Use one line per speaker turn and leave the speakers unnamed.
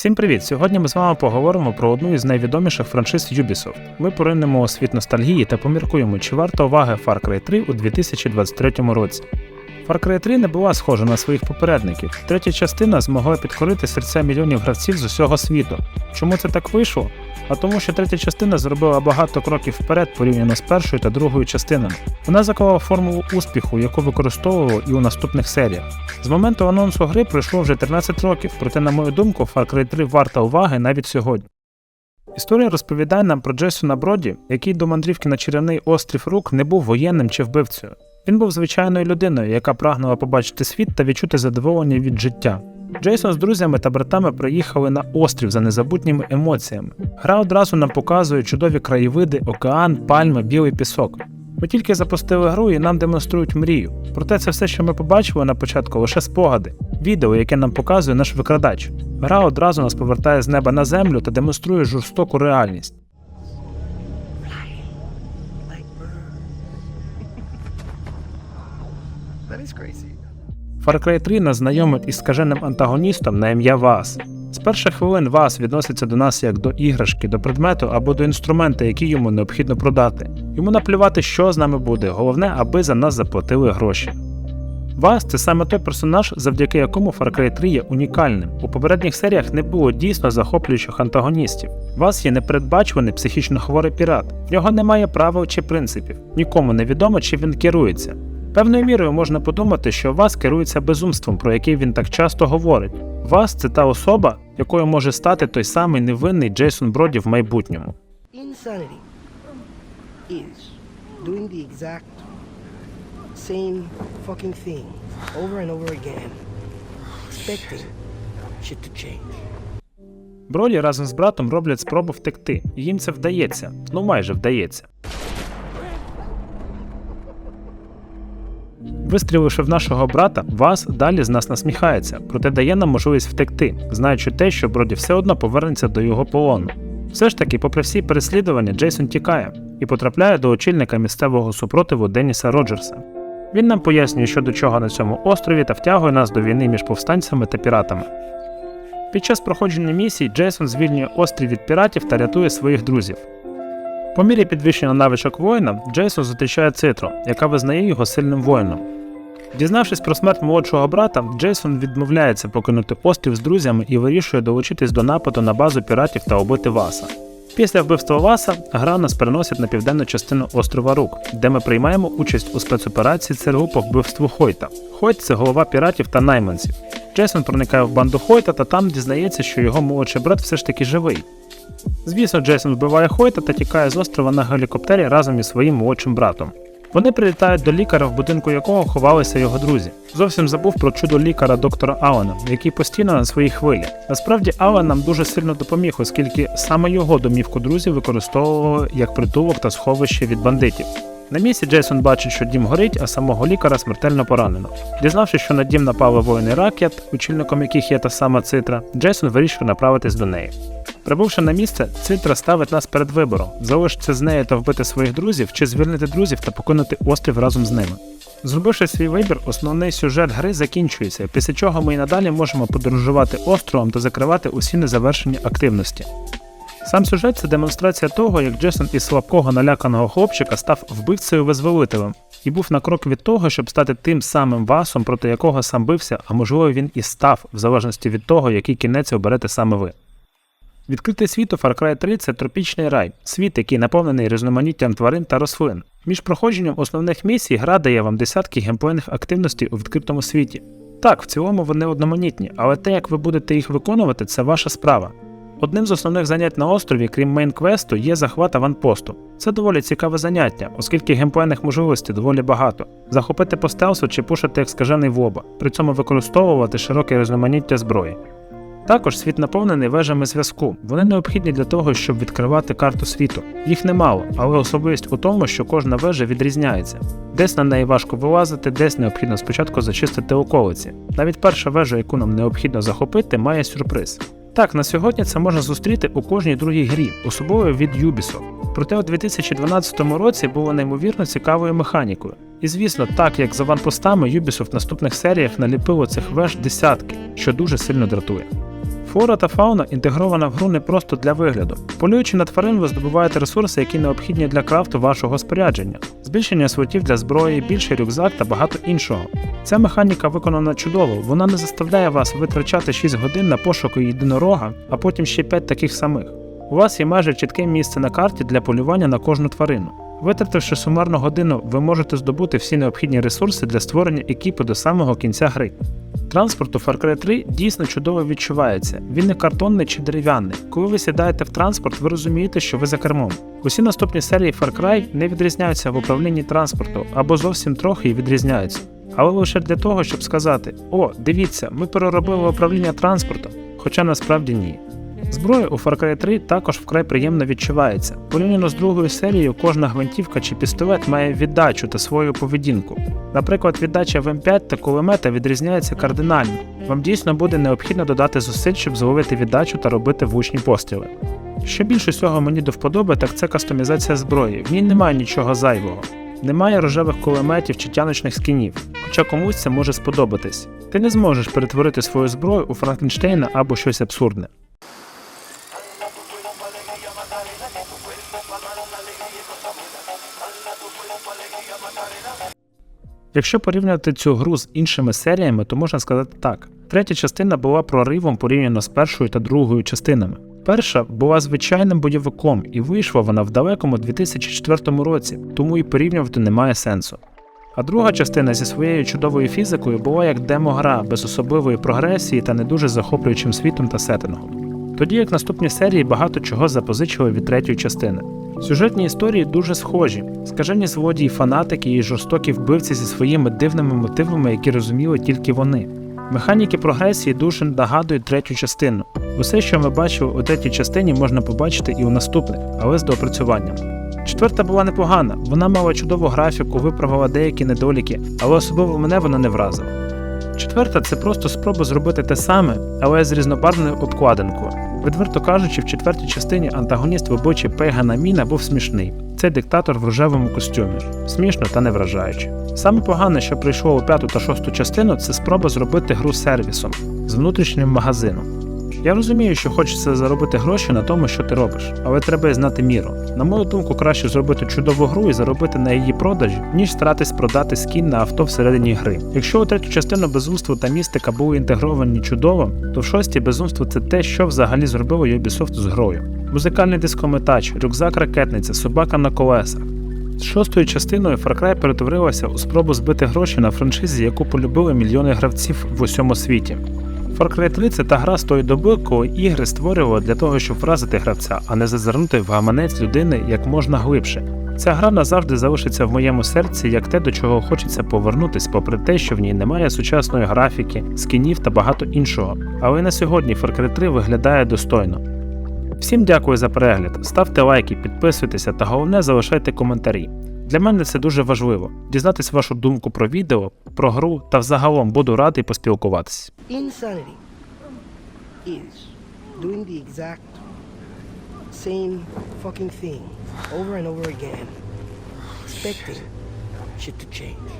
Всім привіт! Сьогодні ми з вами поговоримо про одну із найвідоміших франшиз Ubisoft. Ми поринемо у світ ностальгії та поміркуємо, чи варто уваги Far Cry 3 у 2023 році. Far Cry 3 не була схожа на своїх попередників. Третя частина змогла підкорити серця мільйонів гравців з усього світу. Чому це так вийшло? А тому, що третя частина зробила багато кроків вперед порівняно з першою та другою частинами. Вона заклала формулу успіху, яку використовувала і у наступних серіях. З моменту анонсу гри пройшло вже 13 років, проте, на мою думку, Far Cry 3 варта уваги навіть сьогодні. Історія розповідає нам про Джейсона Броді, який до мандрівки на чарівний острів Рук не був воєнним чи вбивцею. Він був звичайною людиною, яка прагнула побачити світ та відчути задоволення від життя. Джейсон з друзями та братами приїхали на острів за незабутніми емоціями. Гра одразу нам показує чудові краєвиди, океан, пальми, білий пісок. Ми тільки запустили гру і нам демонструють мрію. Проте це все, що ми побачили на початку, лише спогади, відео, яке нам показує наш викрадач. Гра одразу нас повертає з неба на землю та демонструє жорстоку реальність. Far Cry 3 нас знайомить із скаженим антагоністом на ім'я Вас. З перших хвилин Вас відноситься до нас як до іграшки, до предмету або до інструмента, який йому необхідно продати. Йому наплювати, що з нами буде, головне, аби за нас заплатили гроші. Вас це саме той персонаж, завдяки якому Far Cry 3 є унікальним. У попередніх серіях не було дійсно захоплюючих антагоністів. Вас є непередбачуваний психічно хворий пірат. В нього немає правил чи принципів. Нікому не відомо, чи він керується. Певною мірою можна подумати, що вас керується безумством, про яке він так часто говорить. Вас це та особа, якою може стати той самий невинний Джейсон Броді в майбутньому. Броді разом з братом роблять спробу втекти, і їм це вдається, ну майже вдається. Вистріливши в нашого брата, вас далі з нас насміхається, проте дає нам можливість втекти, знаючи те, що Броді все одно повернеться до його полону. Все ж таки, попри всі переслідування, Джейсон тікає і потрапляє до очільника місцевого супротиву Деніса Роджерса. Він нам пояснює, що до чого на цьому острові та втягує нас до війни між повстанцями та піратами. Під час проходження місій Джейсон звільнює острів від піратів та рятує своїх друзів. По мірі підвищення навичок воїна, Джейсон зустрічає Цитру, яка визнає його сильним воїном. Дізнавшись про смерть молодшого брата, Джейсон відмовляється покинути острів з друзями і вирішує долучитись до нападу на базу піратів та убити Васа. Після вбивства Васа гра нас переносить на південну частину острова Рук, де ми приймаємо участь у спецоперації ЦРУ по вбивству Хойта. Хойт це голова піратів та найманців. Джейсон проникає в банду Хойта та там дізнається, що його молодший брат все ж таки живий. Звісно, Джейсон вбиває Хойта та тікає з острова на гелікоптері разом із своїм молодшим братом. Вони прилітають до лікаря, в будинку якого ховалися його друзі. Зовсім забув про чудо лікаря доктора Алана, який постійно на своїй хвилі. Насправді Алан нам дуже сильно допоміг, оскільки саме його домівку друзі використовували як притулок та сховище від бандитів. На місці Джейсон бачить, що дім горить, а самого лікаря смертельно поранено. Дізнавшись, що на дім напали воїни ракет, очільником яких є та сама цитра, Джейсон вирішує направитись до неї. Прибувши на місце, Цитра ставить нас перед вибором: залишитися з нею та вбити своїх друзів, чи звільнити друзів та покинути острів разом з ними. Зробивши свій вибір, основний сюжет гри закінчується, після чого ми і надалі можемо подорожувати островом та закривати усі незавершені активності. Сам сюжет це демонстрація того, як Джесон із слабкого наляканого хлопчика став вбивцею визволителем і був на крок від того, щоб стати тим самим васом, проти якого сам бився, а можливо він і став, в залежності від того, який кінець оберете саме ви. Відкритий світ у Far Cry 3 це тропічний рай, світ, який наповнений різноманіттям тварин та рослин. Між проходженням основних місій гра дає вам десятки геймплейних активностей у відкритому світі. Так, в цілому вони одноманітні, але те, як ви будете їх виконувати, це ваша справа. Одним з основних занять на острові, крім мейн-квесту, є захват аванпосту. Це доволі цікаве заняття, оскільки геймплейних можливостей доволі багато. Захопити по стелсу чи пушити як скажений воба, при цьому використовувати широке різноманіття зброї. Також світ наповнений вежами зв'язку. Вони необхідні для того, щоб відкривати карту світу. Їх немало, але особливість у тому, що кожна вежа відрізняється. Десь на неї важко вилазити, десь необхідно спочатку зачистити околиці. Навіть перша вежа, яку нам необхідно захопити, має сюрприз. Так, на сьогодні це можна зустріти у кожній другій грі, особливо від Ubisoft. Проте у 2012 році було неймовірно цікавою механікою. І звісно, так як за ванпостами Ubisoft в наступних серіях наліпило цих веж десятки, що дуже сильно дратує. Флора та фауна інтегрована в гру не просто для вигляду. Полюючи на тварин, ви здобуваєте ресурси, які необхідні для крафту вашого спорядження, збільшення свотів для зброї, більший рюкзак та багато іншого. Ця механіка виконана чудово, вона не заставляє вас витрачати 6 годин на пошуки єдинорога, а потім ще 5 таких самих. У вас є майже чітке місце на карті для полювання на кожну тварину. Витративши сумарну годину, ви можете здобути всі необхідні ресурси для створення екіпи до самого кінця гри. Транспорт у Far Cry 3 дійсно чудово відчувається. Він не картонний чи дерев'яний. Коли ви сідаєте в транспорт, ви розумієте, що ви за кермом. Усі наступні серії Far Cry не відрізняються в управлінні транспорту або зовсім трохи і відрізняються. Але лише для того, щоб сказати: О, дивіться, ми переробили управління транспортом, хоча насправді ні. Зброя у Far Cry 3 також вкрай приємно відчувається. Порівняно з другою серією, кожна гвинтівка чи пістолет має віддачу та свою поведінку. Наприклад, віддача в М5 та кулемета відрізняється кардинально. Вам дійсно буде необхідно додати зусиль, щоб зловити віддачу та робити влучні постріли. Що більше всього мені до вподоби, так це кастомізація зброї. В ній немає нічого зайвого. Немає рожевих кулеметів чи тяночних скінів, хоча комусь це може сподобатись. Ти не зможеш перетворити свою зброю у Франкенштейна або щось абсурдне. Якщо порівняти цю гру з іншими серіями, то можна сказати так: третя частина була проривом порівняно з першою та другою частинами. Перша була звичайним бойовиком, і вийшла вона в далекому 2004 році, тому і порівнювати немає сенсу. А друга частина зі своєю чудовою фізикою була як демо-гра без особливої прогресії та не дуже захоплюючим світом та сеттингом. Тоді як наступні серії багато чого запозичили від третьої частини. Сюжетні історії дуже схожі, скажені злодії, фанатики і жорстокі вбивці зі своїми дивними мотивами, які розуміли тільки вони. Механіки прогресії дуже нагадують третю частину. Усе, що ми бачили у третій частині, можна побачити і у наступних, але з доопрацюванням. Четверта була непогана, вона мала чудову графіку, виправила деякі недоліки, але особливо мене вона не вразила. Четверта це просто спроба зробити те саме, але з різнобарвною обкладинкою. Відверто кажучи, в четвертій частині антагоніст в обличчі Пейгана Міна був смішний. Це диктатор в рожевому костюмі. Смішно та не вражаюче. Саме погане, що прийшло у п'яту та шосту частину, це спроба зробити гру сервісом з внутрішнім магазином. Я розумію, що хочеться заробити гроші на тому, що ти робиш, але треба й знати міру. На мою думку, краще зробити чудову гру і заробити на її продажі, ніж старатись продати скін на авто всередині гри. Якщо у третю частину безумство та містика були інтегровані чудово, то в шостій безумство це те, що взагалі зробило Ubisoft з грою. Музикальний дискометач, рюкзак ракетниця, собака на колесах. З шостою частиною Far Cry перетворилася у спробу збити гроші на франшизі, яку полюбили мільйони гравців в усьому світі. Far Cry 3 це та гра з тої доби, коли ігри створювали для того, щоб вразити гравця, а не зазирнути в гаманець людини як можна глибше. Ця гра назавжди залишиться в моєму серці як те, до чого хочеться повернутись, попри те, що в ній немає сучасної графіки, скінів та багато іншого. Але на сьогодні Far Cry 3 виглядає достойно. Всім дякую за перегляд, ставте лайки, підписуйтеся та головне залишайте коментарі. Для мене це дуже важливо дізнатись вашу думку про відео, про гру та взагалом буду радий поспілкуватись.
Insanity is doing the exact same fucking shit to change.